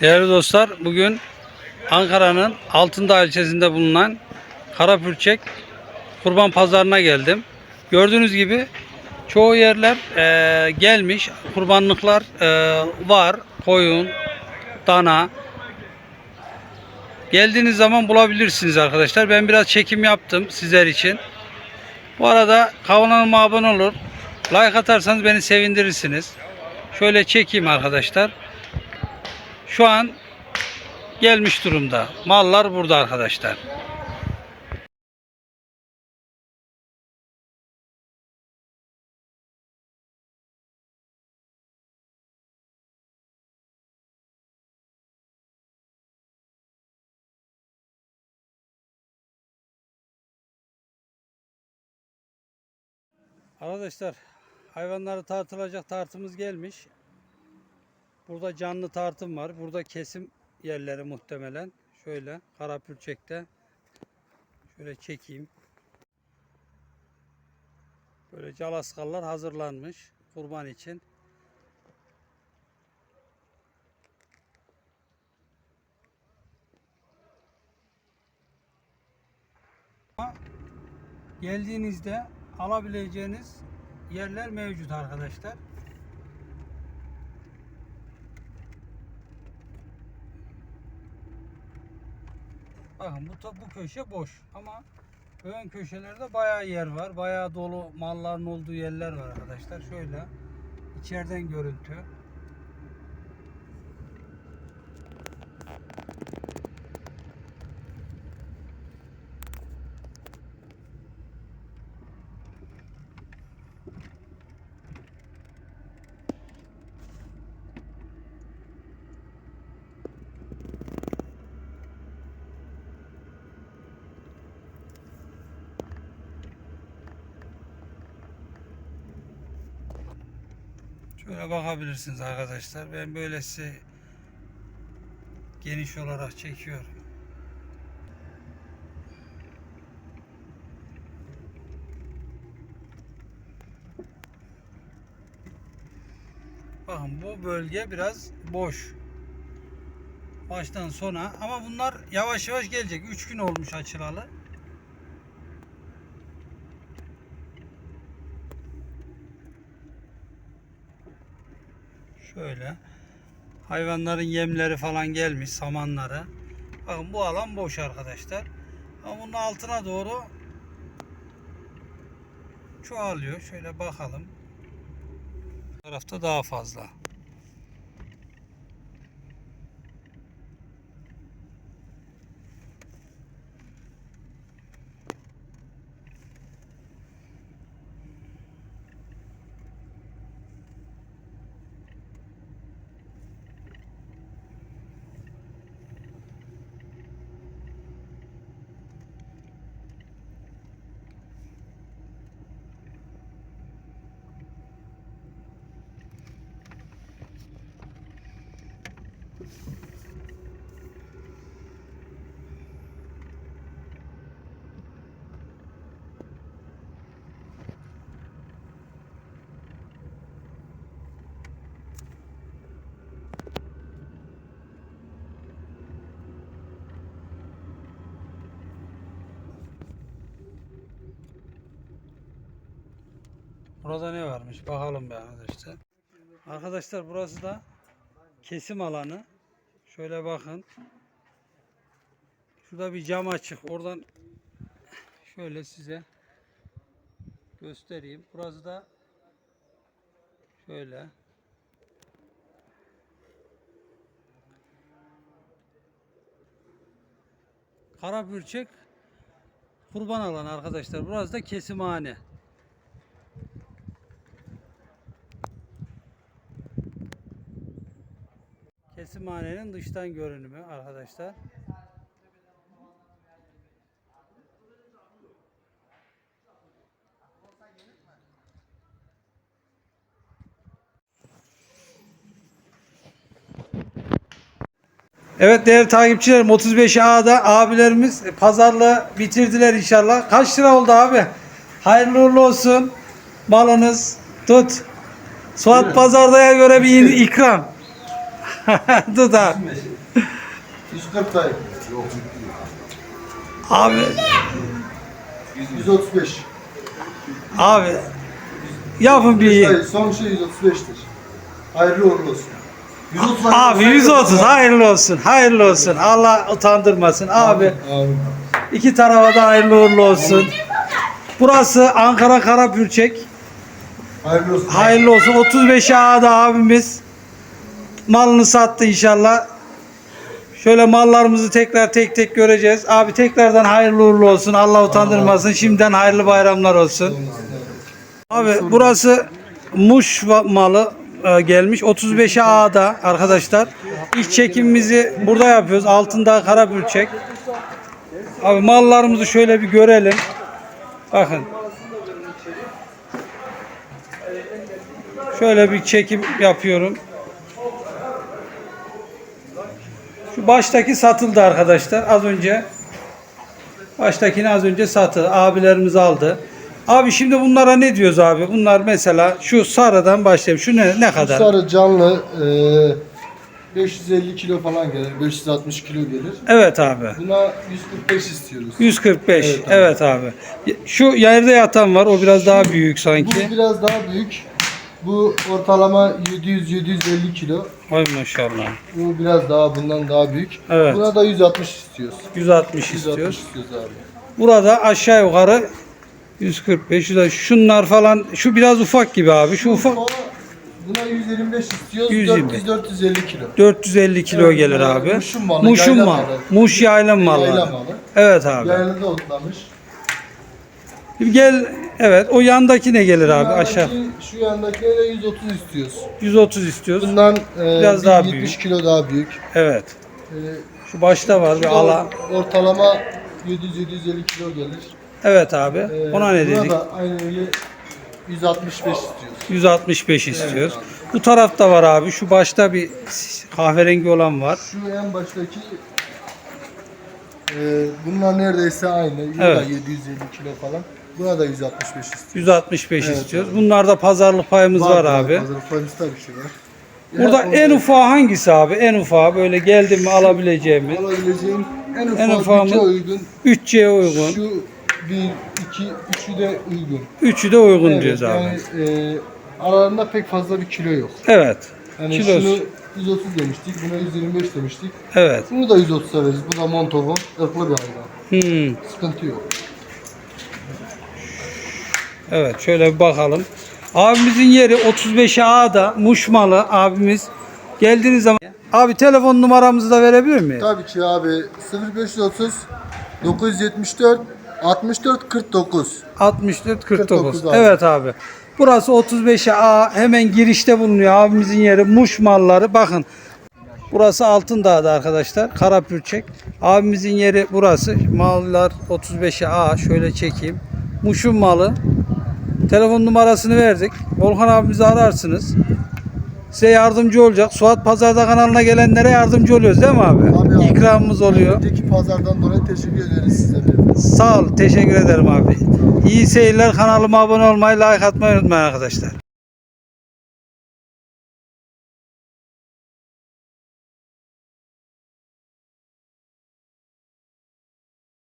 Değerli dostlar, bugün Ankara'nın Altındağ ilçesinde bulunan Karapürçek Kurban Pazarı'na geldim. Gördüğünüz gibi çoğu yerler eee, gelmiş, kurbanlıklar eee, var, koyun, dana. Geldiğiniz zaman bulabilirsiniz arkadaşlar. Ben biraz çekim yaptım sizler için. Bu arada kanalıma abone olur, like atarsanız beni sevindirirsiniz. Şöyle çekeyim arkadaşlar. Şu an gelmiş durumda. Mallar burada arkadaşlar. Arkadaşlar hayvanları tartılacak tartımız gelmiş. Burada canlı tartım var. Burada kesim yerleri muhtemelen. Şöyle Karapürçek'te. Şöyle çekeyim. Böyle calaskallar hazırlanmış kurban için. Geldiğinizde alabileceğiniz yerler mevcut arkadaşlar. Bakın bu, bu köşe boş ama ön köşelerde bayağı yer var. Bayağı dolu malların olduğu yerler var arkadaşlar. Şöyle içeriden görüntü. Şöyle bakabilirsiniz arkadaşlar. Ben böylesi geniş olarak çekiyorum. Bakın bu bölge biraz boş. Baştan sona ama bunlar yavaş yavaş gelecek. 3 gün olmuş açılalı. Şöyle. Hayvanların yemleri falan gelmiş, samanları. Bakın bu alan boş arkadaşlar. Ama bunun altına doğru çoğalıyor. Şöyle bakalım. Bu tarafta daha fazla. Burada ne varmış? Bakalım bir arkadaşlar. Arkadaşlar burası da kesim alanı. Şöyle bakın. Şurada bir cam açık. Oradan şöyle size göstereyim. Burası da şöyle. Karabürçek kurban alanı arkadaşlar. Burası da kesimhane. Kesimhanenin dıştan görünümü arkadaşlar. Evet değerli takipçilerim 35 A'da abilerimiz pazarlığı bitirdiler inşallah. Kaç lira oldu abi? Hayırlı uğurlu olsun. Malınız tut. Suat Pazarda'ya göre bir ikram. Abi. 140 dayı. Yok. Abi, 135. abi. Yapın bir iyi. Dayı son şey 135'tir. Hayırlı uğurlu olsun. 130 Abi 130 hayırlı olsun. Hayırlı olsun. Allah utandırmasın. Abi Abi. iki tarafa da hayırlı uğurlu olsun. Burası Ankara Karapürçek. Hayırlı olsun. Hayırlı olsun. 35 A'da abimiz malını sattı inşallah. Şöyle mallarımızı tekrar tek tek göreceğiz. Abi tekrardan hayırlı uğurlu olsun. Allah utandırmasın. Şimdiden hayırlı bayramlar olsun. Abi burası Muş malı e, gelmiş. 35 A'da arkadaşlar. İlk çekimimizi burada yapıyoruz. Altında Karabürçek. Abi mallarımızı şöyle bir görelim. Bakın. Şöyle bir çekim yapıyorum. Şu baştaki satıldı arkadaşlar az önce. Baştakini az önce satıldı. Abilerimiz aldı. Abi şimdi bunlara ne diyoruz abi? Bunlar mesela şu sarıdan başlayayım. Şu ne ne kadar? Sarı canlı e, 550 kilo falan gelir. 560 kilo gelir. Evet abi. Buna 145 istiyoruz. 145. Evet Evet abi. abi. Şu yerde yatan var. O biraz daha büyük sanki. Bu biraz daha büyük. Bu ortalama 700-750 kilo. Ay maşallah. Bu biraz daha bundan daha büyük. Evet. Buna da 160 istiyoruz. 160 160 istiyoruz. istiyoruz abi. Burada aşağı yukarı 145. Şurada şunlar falan şu biraz ufak gibi abi. Şu ufak Buna- Buna 125 istiyoruz. 125. 400-450 kilo. 450 kilo Evet, gelir abi. Muş'un malı, Muş'un malı. Muş yaylan malı. Yayla malı. Evet abi. Yaylada otlamış. Gel evet o yandaki ne gelir abi Yandaki- aşağı? Şu yandakine de 130 istiyoruz. 130 istiyoruz. Bundan e, Biraz bir daha 70 büyük. kilo daha büyük. Evet. E, Şu başta var bir ala. Ortalama 700-750 kilo gelir. Evet abi. E, Ona ne dedik? da aynı öyle 165 istiyoruz. 165 istiyoruz. Bu tarafta var abi. Şu başta bir kahverengi olan var. Şu en baştaki e, bunlar neredeyse aynı. Evet. da 750 kilo falan. Buna da 165 istiyoruz. 165 Evet istiyoruz. Bunlarda pazarlık payımız var, abi. Hazır polisler bir şey var. Burada Yani en ufağı hangisi abi? En ufağı böyle geldi mi alabileceğimiz. alabileceğin en ufak En ufağımız- uygun 3C'ye uygun. Şu 1, 2, üçü de uygun. Üçü de uygun diyoruz abi. yani, e, aralarında pek fazla bir kilo yok. Evet. Yani Kilosu. şunu 130 demiştik, buna 125 demiştik. Evet. Bunu da 130'a veririz. Bu da Montovo, ırklı bir hayvan. Hmm. Sıkıntı yok. Evet şöyle bir bakalım. Abimizin yeri 35 A'da Muşmalı abimiz. Geldiğiniz zaman abi telefon numaramızı da verebilir miyim? Tabii ki abi 0530 974 64 49. 64 49. 49 abi. Evet abi. Burası 35 A hemen girişte bulunuyor abimizin yeri Muş malları. Bakın Burası Altındağ'da arkadaşlar. Karapürçek. Abimizin yeri burası. Mallar 35 A. Şöyle çekeyim. Muş'un malı. Telefon numarasını verdik. Volkan abimizi ararsınız. Size yardımcı olacak. Suat Pazarda kanalına gelenlere yardımcı oluyoruz değil mi abi? Tabii abi. İkramımız oluyor. Önceki pazardan dolayı teşekkür ederiz size. Sağ ol. Teşekkür ederim abi. İyi seyirler. Kanalıma abone olmayı, like atmayı unutmayın arkadaşlar.